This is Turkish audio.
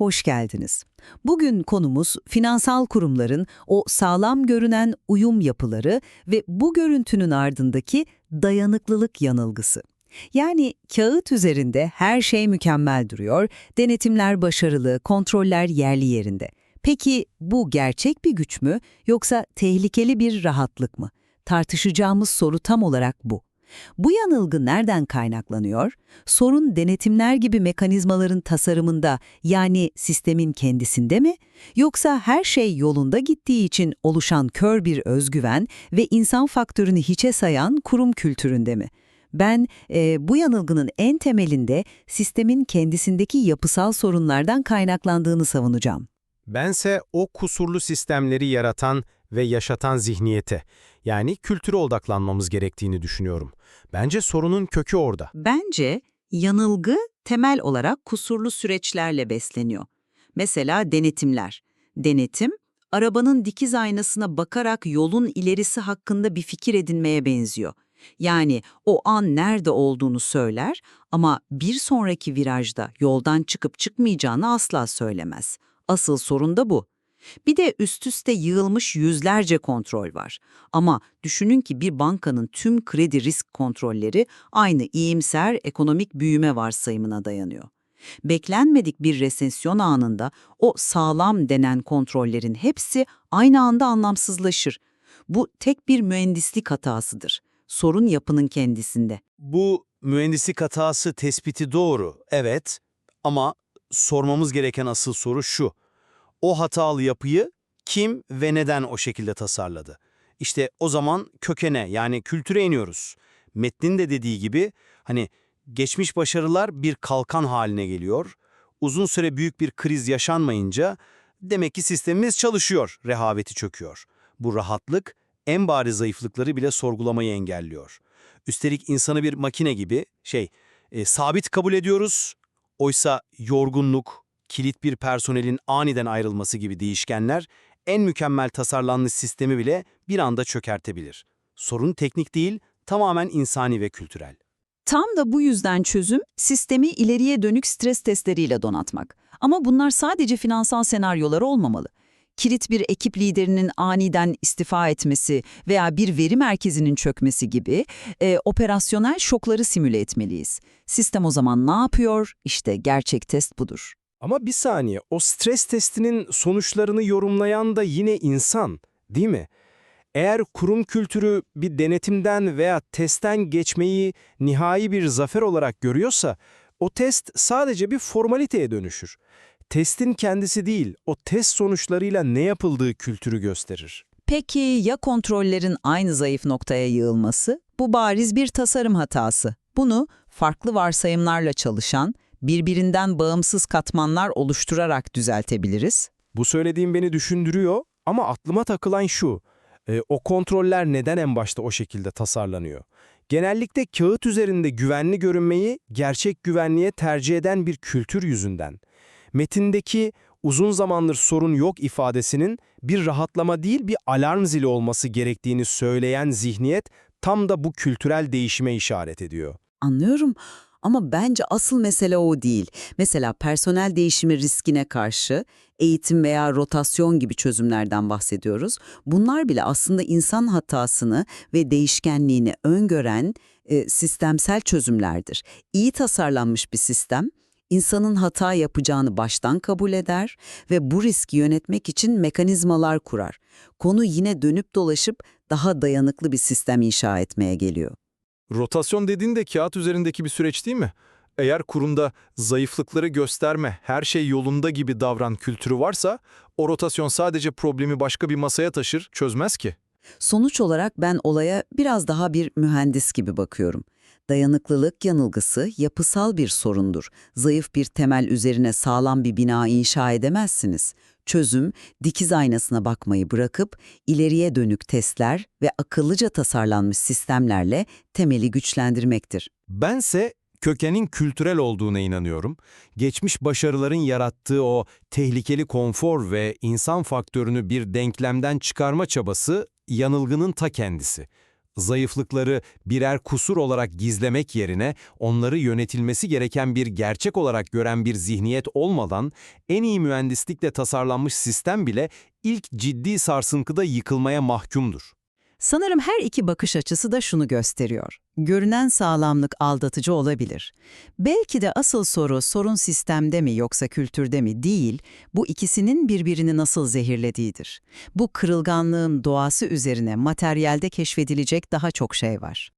hoş geldiniz. Bugün konumuz finansal kurumların o sağlam görünen uyum yapıları ve bu görüntünün ardındaki dayanıklılık yanılgısı. Yani kağıt üzerinde her şey mükemmel duruyor, denetimler başarılı, kontroller yerli yerinde. Peki bu gerçek bir güç mü yoksa tehlikeli bir rahatlık mı? Tartışacağımız soru tam olarak bu. Bu yanılgı nereden kaynaklanıyor? Sorun denetimler gibi mekanizmaların tasarımında yani sistemin kendisinde mi? Yoksa her şey yolunda gittiği için oluşan kör bir özgüven ve insan faktörünü hiçe sayan kurum kültüründe mi? Ben e, bu yanılgının en temelinde sistemin kendisindeki yapısal sorunlardan kaynaklandığını savunacağım. Bense o kusurlu sistemleri yaratan ve yaşatan zihniyete, yani kültüre odaklanmamız gerektiğini düşünüyorum. Bence sorunun kökü orada. Bence yanılgı temel olarak kusurlu süreçlerle besleniyor. Mesela denetimler. Denetim, arabanın dikiz aynasına bakarak yolun ilerisi hakkında bir fikir edinmeye benziyor. Yani o an nerede olduğunu söyler ama bir sonraki virajda yoldan çıkıp çıkmayacağını asla söylemez. Asıl sorun da bu. Bir de üst üste yığılmış yüzlerce kontrol var. Ama düşünün ki bir bankanın tüm kredi risk kontrolleri aynı iyimser ekonomik büyüme varsayımına dayanıyor. Beklenmedik bir resesyon anında o sağlam denen kontrollerin hepsi aynı anda anlamsızlaşır. Bu tek bir mühendislik hatasıdır. Sorun yapının kendisinde. Bu mühendislik hatası tespiti doğru, evet. Ama sormamız gereken asıl soru şu. O hatalı yapıyı kim ve neden o şekilde tasarladı? İşte o zaman kökene yani kültüre iniyoruz. Metnin de dediği gibi hani geçmiş başarılar bir kalkan haline geliyor. Uzun süre büyük bir kriz yaşanmayınca demek ki sistemimiz çalışıyor, rehaveti çöküyor. Bu rahatlık en bariz zayıflıkları bile sorgulamayı engelliyor. Üstelik insanı bir makine gibi şey e, sabit kabul ediyoruz. Oysa yorgunluk, kilit bir personelin aniden ayrılması gibi değişkenler en mükemmel tasarlanmış sistemi bile bir anda çökertebilir. Sorun teknik değil, tamamen insani ve kültürel. Tam da bu yüzden çözüm, sistemi ileriye dönük stres testleriyle donatmak. Ama bunlar sadece finansal senaryolar olmamalı. Kilit bir ekip liderinin aniden istifa etmesi veya bir veri merkezinin çökmesi gibi e, operasyonel şokları simüle etmeliyiz. Sistem o zaman ne yapıyor? İşte gerçek test budur. Ama bir saniye, o stres testinin sonuçlarını yorumlayan da yine insan, değil mi? Eğer kurum kültürü bir denetimden veya testten geçmeyi nihai bir zafer olarak görüyorsa, o test sadece bir formaliteye dönüşür. Testin kendisi değil, o test sonuçlarıyla ne yapıldığı kültürü gösterir. Peki ya kontrollerin aynı zayıf noktaya yığılması? Bu bariz bir tasarım hatası. Bunu farklı varsayımlarla çalışan, birbirinden bağımsız katmanlar oluşturarak düzeltebiliriz. Bu söylediğim beni düşündürüyor ama aklıma takılan şu, e, o kontroller neden en başta o şekilde tasarlanıyor? Genellikle kağıt üzerinde güvenli görünmeyi gerçek güvenliğe tercih eden bir kültür yüzünden. Metindeki uzun zamandır sorun yok ifadesinin bir rahatlama değil bir alarm zili olması gerektiğini söyleyen zihniyet tam da bu kültürel değişime işaret ediyor. Anlıyorum ama bence asıl mesele o değil. Mesela personel değişimi riskine karşı eğitim veya rotasyon gibi çözümlerden bahsediyoruz. Bunlar bile aslında insan hatasını ve değişkenliğini öngören e, sistemsel çözümlerdir. İyi tasarlanmış bir sistem, insanın hata yapacağını baştan kabul eder ve bu riski yönetmek için mekanizmalar kurar. Konu yine dönüp dolaşıp daha dayanıklı bir sistem inşa etmeye geliyor. Rotasyon dediğin de kağıt üzerindeki bir süreç değil mi? Eğer kurumda zayıflıkları gösterme, her şey yolunda gibi davran kültürü varsa, o rotasyon sadece problemi başka bir masaya taşır, çözmez ki. Sonuç olarak ben olaya biraz daha bir mühendis gibi bakıyorum. Dayanıklılık yanılgısı yapısal bir sorundur. Zayıf bir temel üzerine sağlam bir bina inşa edemezsiniz. Çözüm, dikiz aynasına bakmayı bırakıp ileriye dönük testler ve akıllıca tasarlanmış sistemlerle temeli güçlendirmektir. Bense kökenin kültürel olduğuna inanıyorum. Geçmiş başarıların yarattığı o tehlikeli konfor ve insan faktörünü bir denklemden çıkarma çabası yanılgının ta kendisi. Zayıflıkları birer kusur olarak gizlemek yerine onları yönetilmesi gereken bir gerçek olarak gören bir zihniyet olmadan en iyi mühendislikle tasarlanmış sistem bile ilk ciddi sarsıntıda yıkılmaya mahkumdur. Sanırım her iki bakış açısı da şunu gösteriyor. Görünen sağlamlık aldatıcı olabilir. Belki de asıl soru sorun sistemde mi yoksa kültürde mi değil, bu ikisinin birbirini nasıl zehirlediğidir. Bu kırılganlığın doğası üzerine materyalde keşfedilecek daha çok şey var.